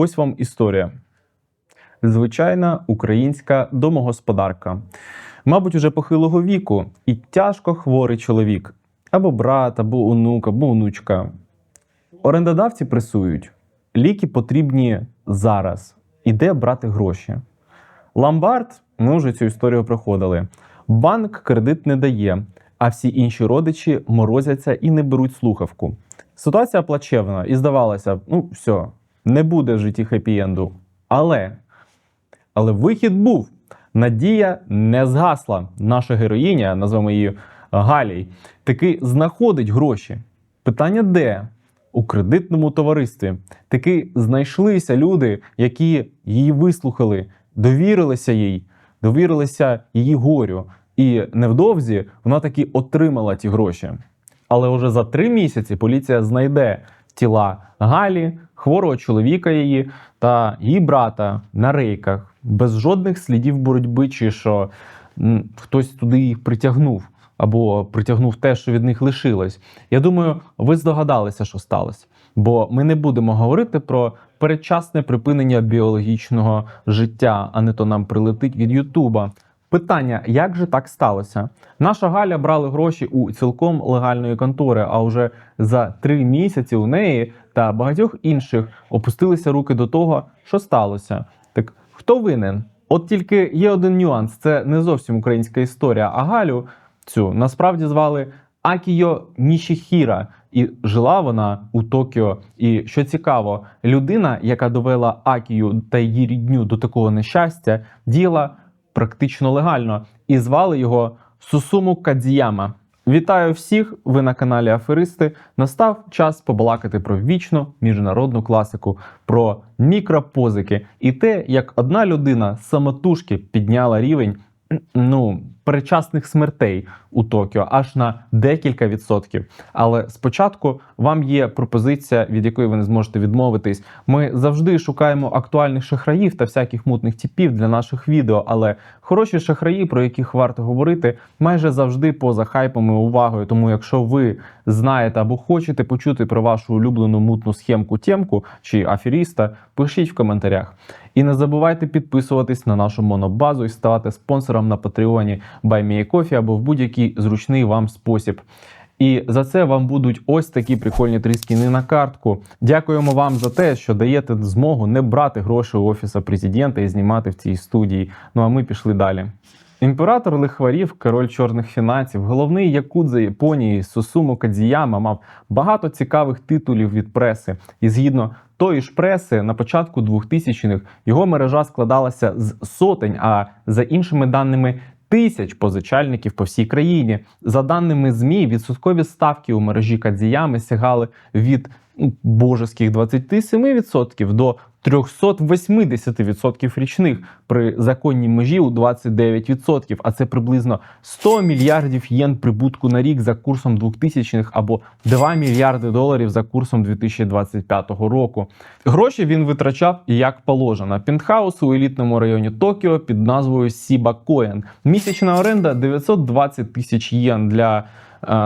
ось вам історія. Звичайна українська домогосподарка. Мабуть, уже похилого віку і тяжко хворий чоловік, або брат, або онук, або онучка. Орендодавці пресують. Ліки потрібні зараз. Іде брати гроші. Ломбард, ми вже цю історію проходили. Банк кредит не дає, а всі інші родичі морозяться і не беруть слухавку. Ситуація плачевна, і здавалося ну все, не буде в житті хеппі-енду. Але, але вихід був. Надія не згасла. Наша героїня, назвемо її Галій, таки знаходить гроші. Питання де? У кредитному товаристві. Таки знайшлися люди, які її вислухали, довірилися їй, довірилися її горю. І невдовзі вона таки отримала ті гроші. Але вже за три місяці поліція знайде тіла Галі, хворого чоловіка її та її брата на рейках, без жодних слідів боротьби, чи що хтось туди їх притягнув або притягнув те, що від них лишилось. Я думаю, ви здогадалися, що сталося. Бо ми не будемо говорити про передчасне припинення біологічного життя, а не то нам прилетить від Ютуба. Питання, як же так сталося? Наша Галя брала гроші у цілком легальної контори, а вже за три місяці у неї та багатьох інших опустилися руки до того, що сталося. Так хто винен? От тільки є один нюанс: це не зовсім українська історія. А Галю цю насправді звали Акіо Нішіхіра, і жила вона у Токіо. І що цікаво, людина, яка довела Акію та її рідню до такого нещастя, діяла практично легально, і звали його Сусуму Кадзіяма. Вітаю всіх! Ви на каналі Аферисти. Настав час побалакати про вічну міжнародну класику, про мікропозики і те, як одна людина самотужки підняла рівень ну, передчасних смертей у Токіо аж на декілька відсотків. Але спочатку вам є пропозиція, від якої ви не зможете відмовитись. Ми завжди шукаємо актуальних шахраїв та всяких мутних типів для наших відео. Але хороші шахраї, про яких варто говорити, майже завжди поза хайпом і увагою. Тому, якщо ви знаєте або хочете почути про вашу улюблену мутну схемку темку чи аферіста, пишіть в коментарях. І не забувайте підписуватись на нашу монобазу і ставати спонсором на Патреоні BuyMeACoffee або в будь-який зручний вам спосіб. І за це вам будуть ось такі прикольні три скіни на картку. Дякуємо вам за те, що даєте змогу не брати гроші у офіса президента і знімати в цій студії. Ну а ми пішли далі. Імператор лихварів, король чорних фінансів, головний якудза Японії Сусуму Кадзіяма мав багато цікавих титулів від преси. І згідно тої ж преси, на початку 2000-х його мережа складалася з сотень, а за іншими даними тисяч позичальників по всій країні. За даними ЗМІ, відсоткові ставки у мережі Кадзіями сягали від божеських 27% до 380% річних при законній межі у 29%, а це приблизно 100 мільярдів єн прибутку на рік за курсом 2000-х або 2 мільярди доларів за курсом 2025 року. Гроші він витрачав як положено. Пентхаус у елітному районі Токіо під назвою Сіба Коен. Місячна оренда 920 тисяч єн для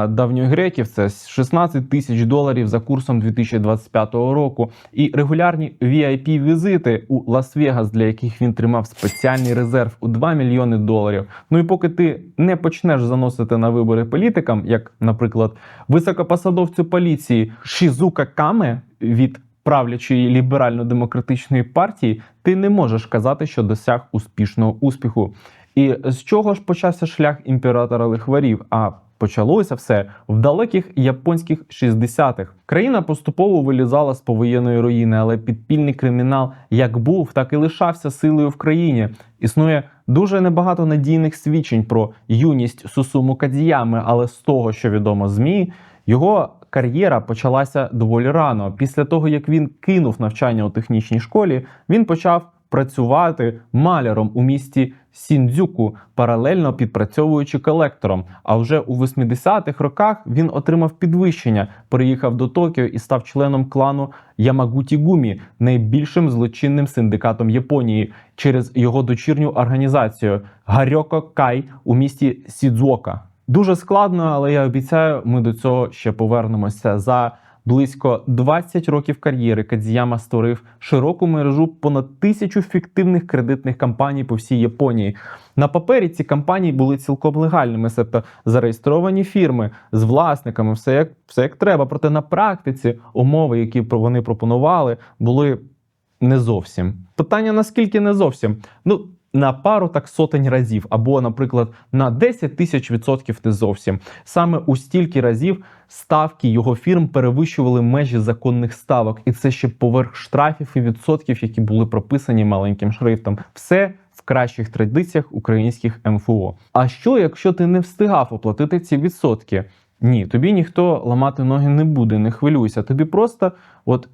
давньогреків це 16 тисяч доларів за курсом 2025 року. І регулярні VIP-візити у Лас-Вегас, для яких він тримав спеціальний резерв у 2 мільйони доларів. Ну і поки ти не почнеш заносити на вибори політикам, як, наприклад, високопосадовцю поліції Шізука Каме від правлячої ліберально-демократичної партії, ти не можеш казати, що досяг успішного успіху. І з чого ж почався шлях імператора лихварів? А почалося все в далеких японських 60-х. Країна поступово вилізала з повоєнної руїни, але підпільний кримінал як був, так і лишався силою в країні. Існує дуже небагато надійних свідчень про юність Сусуму Кадзіями, але з того, що відомо змі, його кар'єра почалася доволі рано. Після того, як він кинув навчання у технічній школі, він почав працювати маляром у місті Сіндзюку, паралельно підпрацьовуючи колектором. А вже у 80-х роках він отримав підвищення, переїхав до Токіо і став членом клану Ямагуті Гумі, найбільшим злочинним синдикатом Японії, через його дочірню організацію Гарьоко Кай у місті Сідзуока. Дуже складно, але я обіцяю, ми до цього ще повернемося за близько 20 років кар'єри Кадзіяма створив широку мережу понад тисячу фіктивних кредитних кампаній по всій Японії. На папері ці кампанії були цілком легальними, тобто зареєстровані фірми з власниками, все як все як треба. Проте на практиці умови, які вони пропонували, були не зовсім. Питання наскільки не зовсім? Ну. На пару так сотень разів, або, наприклад, на 10 тисяч відсотків не зовсім. Саме у стільки разів ставки його фірм перевищували межі законних ставок, і це ще поверх штрафів і відсотків, які були прописані маленьким шрифтом. Все в кращих традиціях українських МФО. А що, якщо ти не встигав оплатити ці відсотки? Ні, тобі ніхто ламати ноги не буде, не хвилюйся. Тобі просто от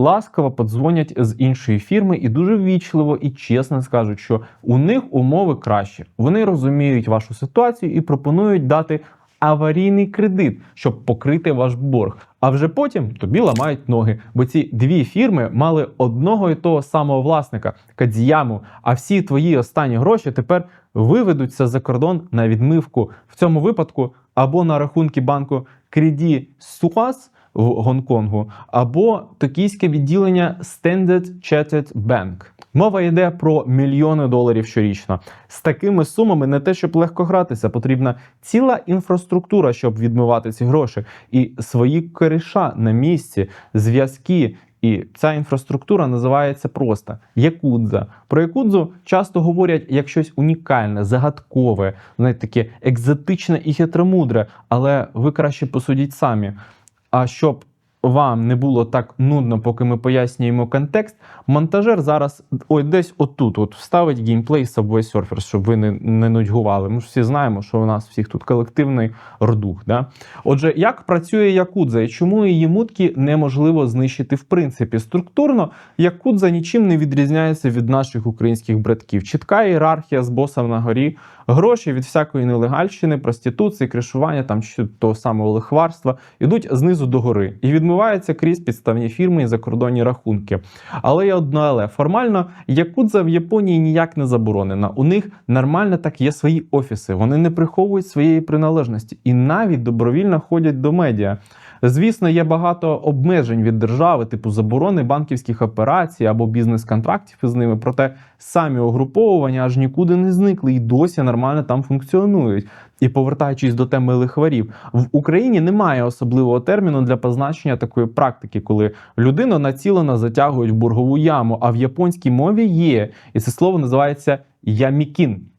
ласкаво подзвонять з іншої фірми і дуже ввічливо і чесно скажуть, що у них умови кращі. Вони розуміють вашу ситуацію і пропонують дати аварійний кредит, щоб покрити ваш борг. А вже потім тобі ламають ноги, бо ці дві фірми мали одного і того самого власника Кадзіяму. А всі твої останні гроші тепер виведуться за кордон на відмивку. В цьому випадку або на рахунки банку Credit Suisse в Гонконгу, або токійське відділення Standard Chartered Bank. Мова йде про мільйони доларів щорічно. З такими сумами не те, щоб легко гратися, потрібна ціла інфраструктура, щоб відмивати ці гроші, і свої коріша на місці, зв'язки. І ця інфраструктура називається просто якудза. Про якудзу часто говорять як щось унікальне, загадкове, знаєте, таке екзотичне і хитромудре, але ви краще посудіть самі. А щоб вам не було так нудно, поки ми пояснюємо контекст, монтажер зараз ой, десь отут от вставить геймплей Subway Surfers, щоб ви не, не нудьгували. Ми ж всі знаємо, що у нас всіх тут колективний рдух. Да? Отже, як працює Якудза і чому її мутки неможливо знищити в принципі? Структурно Якудза нічим не відрізняється від наших українських братків. Чітка ієрархія з босом на горі, гроші від всякої нелегальщини, проституції, кришування там чи того самого лихварства ідуть знизу до гори і відмиваються крізь підставні фірми і закордонні рахунки. Але є одне але формально Якудза в Японії ніяк не заборонена. У них нормально так є свої офіси. Вони не приховують своєї приналежності і навіть добровільно ходять до медіа. Звісно, є багато обмежень від держави, типу заборони банківських операцій або бізнес-контрактів із ними. Проте самі угруповування аж нікуди не зникли і досі нормально там функціонують. І повертаючись до теми лихварів, в Україні немає особливого терміну для позначення такої практики, коли людину націлено затягують в боргову яму. А в японській мові є, і це слово називається ямікін.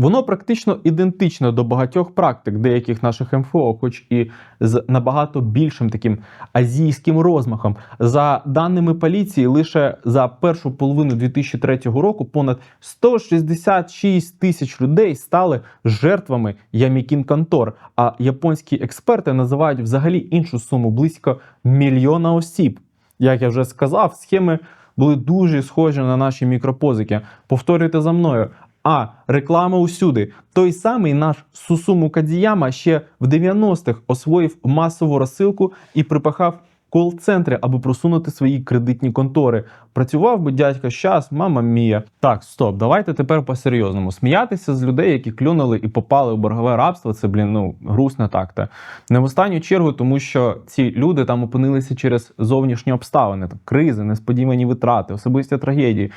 Воно практично ідентичне до багатьох практик деяких наших МФО, хоч і з набагато більшим таким азійським розмахом. За даними поліції, лише за першу половину 2003 року понад 166 тисяч людей стали жертвами ямікін контор. А японські експерти називають взагалі іншу суму близько мільйона осіб. Як я вже сказав, схеми були дуже схожі на наші мікропозики. Повторюйте за мною. А реклама усюди. Той самий наш Сусуму Кадіяма ще в 90-х освоїв масову розсилку і припахав кол-центри, аби просунути свої кредитні контори. Працював би дядька щас, мама мія. Так, стоп, давайте тепер по-серйозному. Сміятися з людей, які клюнули і попали в боргове рабство, це, блін, ну, грустно так-то. Не в останню чергу, тому що ці люди там опинилися через зовнішні обставини, там, кризи, несподівані витрати, особисті трагедії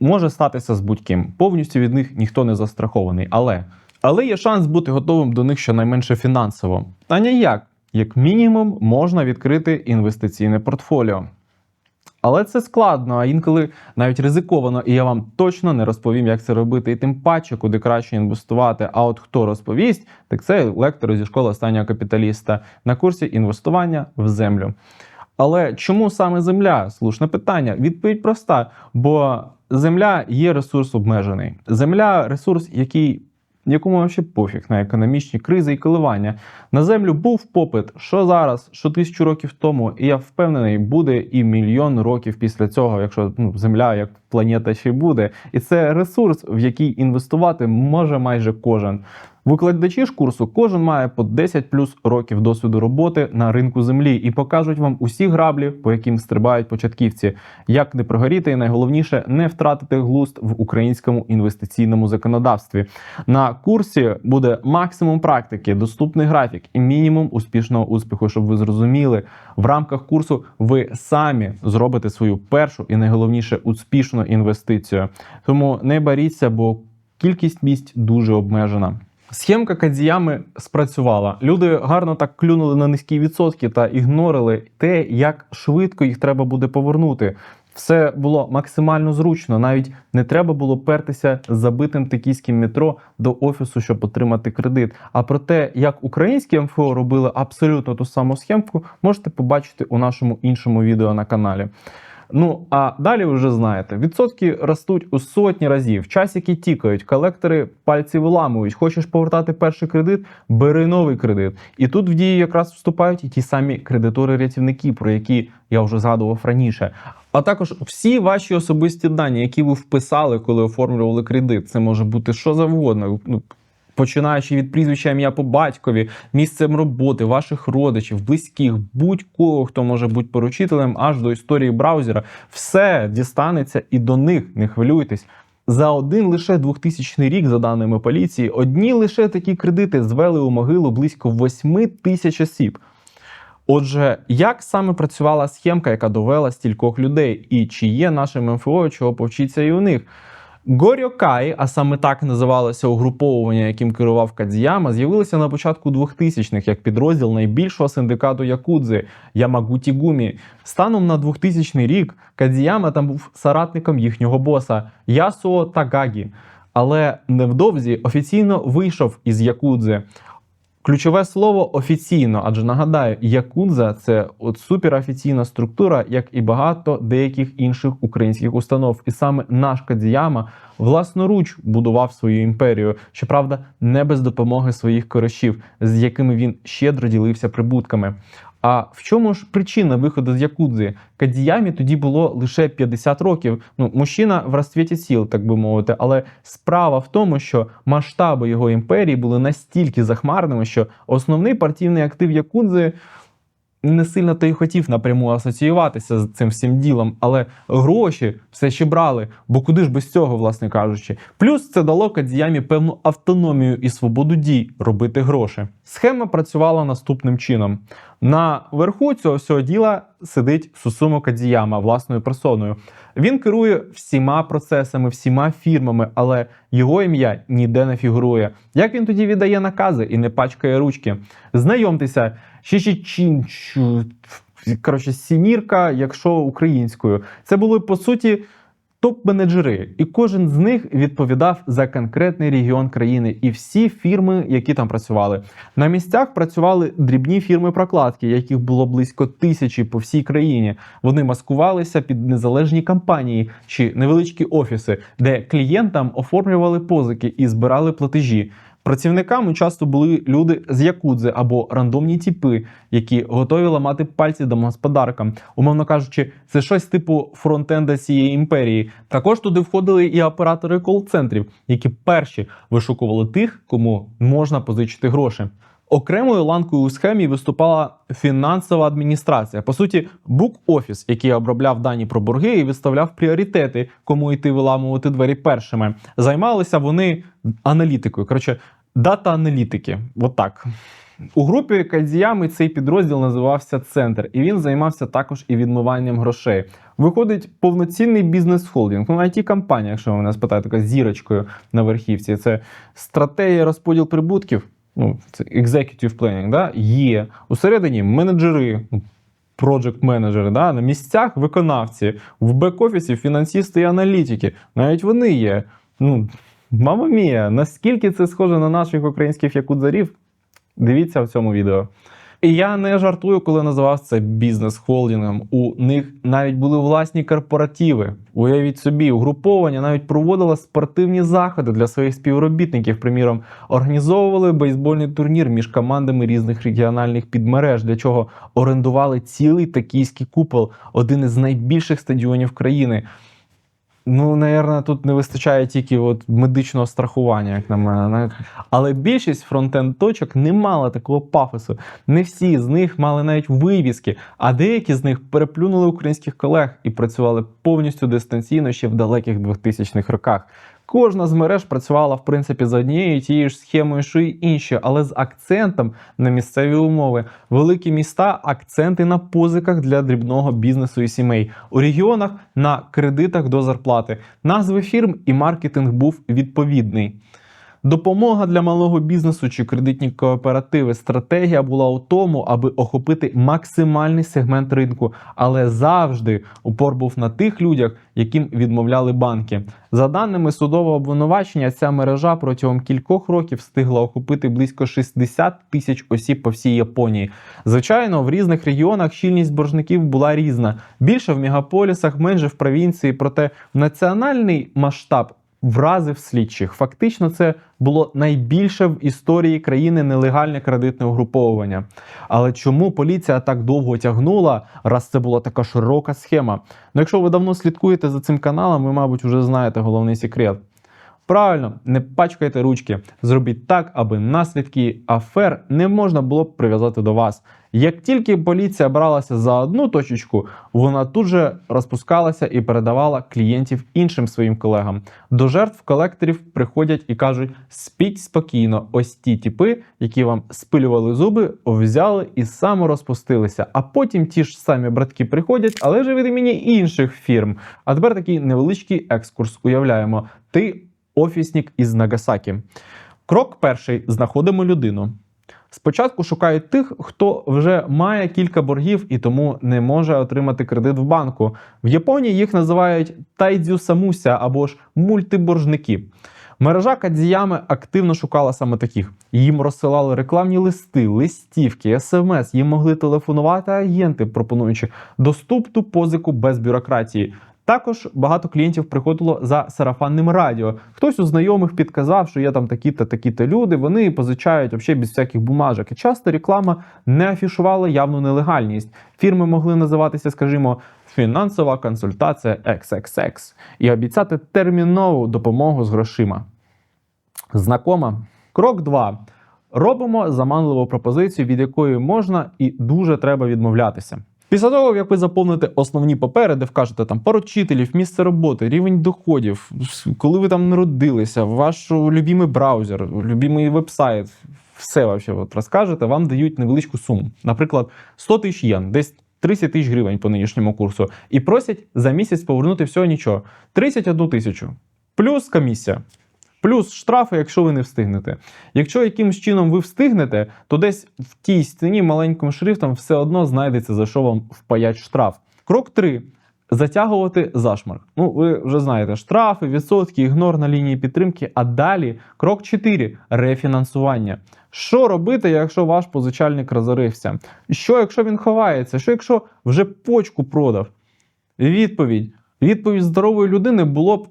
може статися з будь-ким. Повністю від них ніхто не застрахований. Але але є шанс бути готовим до них щонайменше фінансово. А ніяк, як мінімум, можна відкрити інвестиційне портфоліо. Але це складно, а інколи навіть ризиковано, і я вам точно не розповім, як це робити, і тим паче, куди краще інвестувати. А от хто розповість, так це лектор зі школи останнього капіталіста на курсі інвестування в землю. Але чому саме земля? Слушне питання. Відповідь проста: бо земля є ресурс обмежений. Земля ресурс, який. Якому ще пофіг на економічні кризи і коливання. На землю був попит, що зараз, що тисячу років тому, і я впевнений, буде і мільйон років після цього, якщо ну, земля як планета ще буде. І це ресурс, в який інвестувати може майже кожен. Викладачі ж курсу кожен має по 10 плюс років досвіду роботи на ринку землі і покажуть вам усі граблі, по яким стрибають початківці, як не прогоріти, і найголовніше не втратити глузд в українському інвестиційному законодавстві. На курсі буде максимум практики, доступний графік і мінімум успішного успіху, щоб ви зрозуміли, в рамках курсу ви самі зробите свою першу і найголовніше успішну інвестицію. Тому не боріться, бо кількість місць дуже обмежена. Схемка кадзіями спрацювала. Люди гарно так клюнули на низькі відсотки та ігнорили те, як швидко їх треба буде повернути. Все було максимально зручно. Навіть не треба було пертися з забитим токійським метро до офісу, щоб отримати кредит. А про те, як українські МФО робили абсолютно ту саму схемку, можете побачити у нашому іншому відео на каналі. Ну а далі вже знаєте, відсотки ростуть у сотні разів. Часики тікають, колектори пальці виламують. Хочеш повертати перший кредит, бери новий кредит. І тут в дію якраз вступають і ті самі кредитори-рятівники, про які я вже згадував раніше. А також всі ваші особисті дані, які ви вписали, коли оформлювали кредит. Це може бути що завгодно. Починаючи від прізвища ім'я по батькові, місцем роботи, ваших родичів, близьких, будь-кого, хто може бути поручителем, аж до історії браузера, все дістанеться і до них не хвилюйтесь. За один лише 2000 рік, за даними поліції, одні лише такі кредити звели у могилу близько 8 тисяч осіб. Отже, як саме працювала схемка, яка довела стількох людей, і чи є нашим МФО, чого повчиться і у них? Горьокай, а саме так називалося угруповування, яким керував Кадзіяма, з'явилося на початку 2000-х як підрозділ найбільшого синдикату Якудзи Ямагуті Гумі. Станом на 2000 рік Кадзіяма там був соратником їхнього боса Ясуо Тагагі. Але невдовзі офіційно вийшов із Якудзи. Ключове слово офіційно, адже нагадаю, якунза це от суперофіційна структура, як і багато деяких інших українських установ. І саме наш Кадзіяма власноруч будував свою імперію, щоправда, не без допомоги своїх коришів, з якими він щедро ділився прибутками. А в чому ж причина виходу з Якудзи? Кадіямі тоді було лише 50 років. Ну, мужчина в розцвіті сіл, так би мовити. Але справа в тому, що масштаби його імперії були настільки захмарними, що основний партійний актив Якудзи не сильно то й хотів напряму асоціюватися з цим всім ділом, але гроші все ще брали, бо куди ж без цього, власне кажучи. Плюс це дало Кадзіямі певну автономію і свободу дій робити гроші. Схема працювала наступним чином: на верху цього всього діла сидить Сусумо Кадзіяма власною персоною. Він керує всіма процесами, всіма фірмами, але його ім'я ніде не фігурує. Як він тоді віддає накази і не пачкає ручки? Знайомтеся, Шішічінчу, коротше, сімірка, якщо українською. Це були по суті топ-менеджери, і кожен з них відповідав за конкретний регіон країни і всі фірми, які там працювали. На місцях працювали дрібні фірми прокладки, яких було близько тисячі по всій країні. Вони маскувалися під незалежні компанії чи невеличкі офіси, де клієнтам оформлювали позики і збирали платежі. Працівниками часто були люди з якудзи або рандомні тіпи, які готові ламати пальці домогосподаркам. Умовно кажучи, це щось типу фронтенда цієї імперії. Також туди входили і оператори кол-центрів, які перші вишукували тих, кому можна позичити гроші. Окремою ланкою у схемі виступала фінансова адміністрація, по суті, бук-офіс, який обробляв дані про борги і виставляв пріоритети, кому йти виламувати двері першими. Займалися вони аналітикою. Коротше, дата-аналітики. От так. У групі Кадзіями цей підрозділ називався Центр, і він займався також і відмиванням грошей. Виходить повноцінний бізнес-холдинг. Ну, it компанія якщо ви мене спитаєте, така зірочкою на верхівці. Це стратегія розподіл прибутків. Ну, це executive planning, да, є. Усередині менеджери, ну, project менеджери да, на місцях виконавці, в бек-офісі фінансісти і аналітики. Навіть вони є. Ну, Мама мія, наскільки це схоже на наших українських якудзарів? Дивіться в цьому відео. І я не жартую, коли називав це бізнес-холдингом. У них навіть були власні корпоративи. Уявіть собі, угруповання навіть проводило спортивні заходи для своїх співробітників. Приміром, організовували бейсбольний турнір між командами різних регіональних підмереж, для чого орендували цілий токійський купол, один із найбільших стадіонів країни. Ну, наверное, тут не вистачає тільки от медичного страхування, як на мене. Але більшість фронтенд точок не мала такого пафосу. Не всі з них мали навіть вивіски, а деякі з них переплюнули українських колег і працювали повністю дистанційно ще в далеких 2000-х роках. Кожна з мереж працювала в принципі за однією тією ж схемою, що й інші, але з акцентом на місцеві умови. Великі міста акценти на позиках для дрібного бізнесу і сімей. У регіонах на кредитах до зарплати. Назви фірм і маркетинг був відповідний. Допомога для малого бізнесу чи кредитні кооперативи. Стратегія була у тому, аби охопити максимальний сегмент ринку, але завжди упор був на тих людях, яким відмовляли банки. За даними судового обвинувачення, ця мережа протягом кількох років встигла охопити близько 60 тисяч осіб по всій Японії. Звичайно, в різних регіонах щільність боржників була різна. Більше в мегаполісах, менше в провінції. Проте національний масштаб вразив слідчих. Фактично, це було найбільше в історії країни нелегальне кредитне угруповування. Але чому поліція так довго тягнула, раз це була така широка схема? Ну, якщо ви давно слідкуєте за цим каналом, ви, мабуть, вже знаєте головний секрет. Правильно, не пачкайте ручки. Зробіть так, аби наслідки афер не можна було б прив'язати до вас. Як тільки поліція бралася за одну точечку, вона тут же розпускалася і передавала клієнтів іншим своїм колегам. До жертв колекторів приходять і кажуть: спіть спокійно, ось ті тіпи, які вам спилювали зуби, взяли і саморозпустилися. А потім ті ж самі братки приходять, але вже від імені інших фірм. А тепер такий невеличкий екскурс. Уявляємо, ти офісник із Нагасакі. Крок перший: знаходимо людину. Спочатку шукають тих, хто вже має кілька боргів і тому не може отримати кредит в банку. В Японії їх називають тайдзю самуся або ж мультиборжники. Мережа Кадзіями активно шукала саме таких. Їм розсилали рекламні листи, листівки, смс. Їм могли телефонувати агенти, пропонуючи доступну позику без бюрократії. Також багато клієнтів приходило за сарафанним радіо. Хтось у знайомих підказав, що є там такі-то такі-то люди. Вони позичають взагалі без всяких бумажок. І часто реклама не афішувала явну нелегальність. Фірми могли називатися, скажімо, фінансова консультація XXX і обіцяти термінову допомогу з грошима. Знакома. Крок 2. Робимо заманливу пропозицію, від якої можна і дуже треба відмовлятися. Після того, як ви заповните основні папери, де вкажете там поручителів, місце роботи, рівень доходів, коли ви там народилися, ваш любимий браузер, любимий вебсайт, все вообще от розкажете, вам дають невеличку суму. Наприклад, 100 тисяч єн, десь 30 тисяч гривень по нинішньому курсу, і просять за місяць повернути всього нічого. 31 тисячу. Плюс комісія. Плюс штрафи, якщо ви не встигнете. Якщо якимось чином ви встигнете, то десь в тій стіні маленьким шрифтом все одно знайдеться, за що вам впаять штраф. Крок 3. Затягувати зашмарк. Ну, ви вже знаєте, штрафи, відсотки, ігнор на лінії підтримки. А далі крок 4 рефінансування. Що робити, якщо ваш позичальник розорився? Що, якщо він ховається? Що, якщо вже почку продав? Відповідь. Відповідь здорової людини було б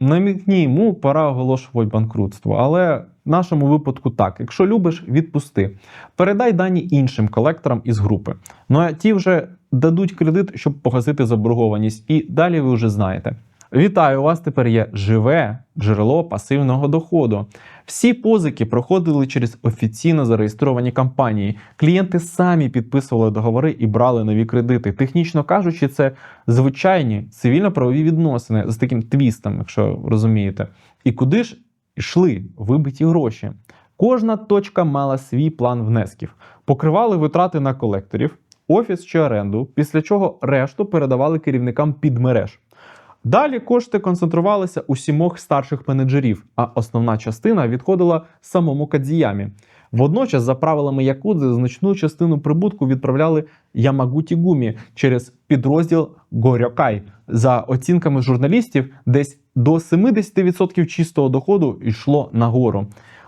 намікні йому пора оголошувати банкрутство. Але в нашому випадку так: якщо любиш, відпусти. Передай дані іншим колекторам із групи. Ну а ті вже дадуть кредит, щоб погасити заборгованість. І далі ви вже знаєте. Вітаю! У вас тепер є живе джерело пасивного доходу. Всі позики проходили через офіційно зареєстровані компанії. Клієнти самі підписували договори і брали нові кредити. Технічно кажучи, це звичайні цивільно-правові відносини з таким твістом, якщо розумієте. І куди ж йшли вибиті гроші? Кожна точка мала свій план внесків, покривали витрати на колекторів, офіс чи оренду, після чого решту передавали керівникам підмереж. Далі кошти концентрувалися у сімох старших менеджерів, а основна частина відходила самому Кадзіямі. Водночас, за правилами Якудзи, значну частину прибутку відправляли Ямагуті Гумі через підрозділ Горьокай. За оцінками журналістів, десь до 70% чистого доходу йшло нагору.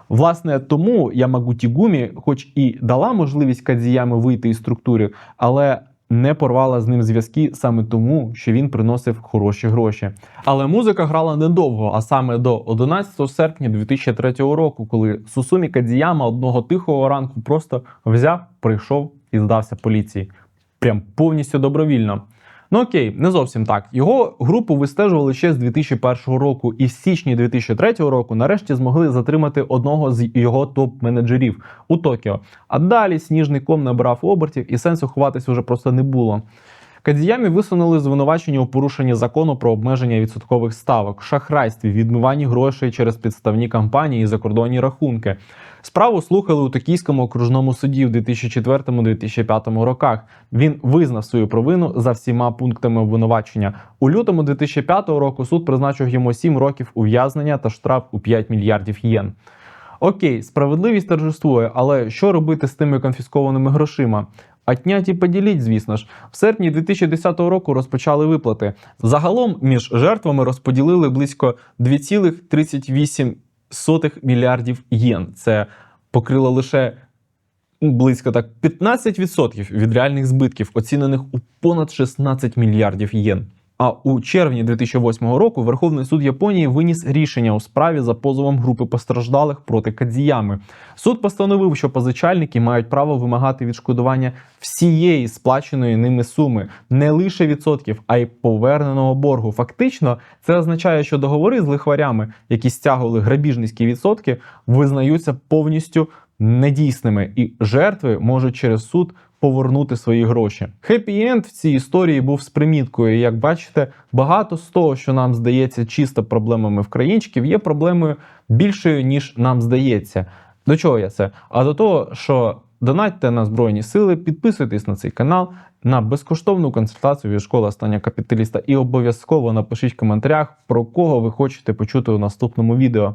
Власне, тому Ямагуті Гумі, хоч і дала можливість Кадзіямі вийти із структури, але не порвала з ним зв'язки саме тому, що він приносив хороші гроші. Але музика грала недовго, а саме до 11 серпня 2003 року, коли Сусумі Кадзіяма одного тихого ранку просто взяв, прийшов і здався поліції. Прям повністю добровільно. Ну окей, не зовсім так. Його групу вистежували ще з 2001 року, і в січні 2003 року нарешті змогли затримати одного з його топ-менеджерів у Токіо. А далі сніжний ком набрав обертів, і сенсу ховатись вже просто не було. Кадіямі висунули звинувачення у порушенні закону про обмеження відсоткових ставок, шахрайстві, відмиванні грошей через підставні кампанії і закордонні рахунки. Справу слухали у Токійському окружному суді в 2004-2005 роках. Він визнав свою провину за всіма пунктами обвинувачення. У лютому 2005 року суд призначив йому 7 років ув'язнення та штраф у 5 мільярдів єн. Окей, справедливість торжествує, але що робити з тими конфіскованими грошима? Отнять і поділіть, звісно ж. В серпні 2010 року розпочали виплати. Загалом між жертвами розподілили близько 2,38 мільярдів єн. Це покрило лише близько так 15% від реальних збитків, оцінених у понад 16 мільярдів єн. А у червні 2008 року Верховний суд Японії виніс рішення у справі за позовом групи постраждалих проти Кадзіями. Суд постановив, що позичальники мають право вимагати відшкодування всієї сплаченої ними суми, не лише відсотків, а й поверненого боргу. Фактично, це означає, що договори з лихварями, які стягували грабіжницькі відсотки, визнаються повністю недійсними, і жертви можуть через суд повернути свої гроші. Хеппі-енд в цій історії був з приміткою. Як бачите, багато з того, що нам здається чисто проблемами в країнчиків, є проблемою більшою, ніж нам здається. До чого я це? А до того, що донатьте на Збройні Сили, підписуйтесь на цей канал, на безкоштовну консультацію від школи останнього капіталіста і обов'язково напишіть в коментарях, про кого ви хочете почути у наступному відео.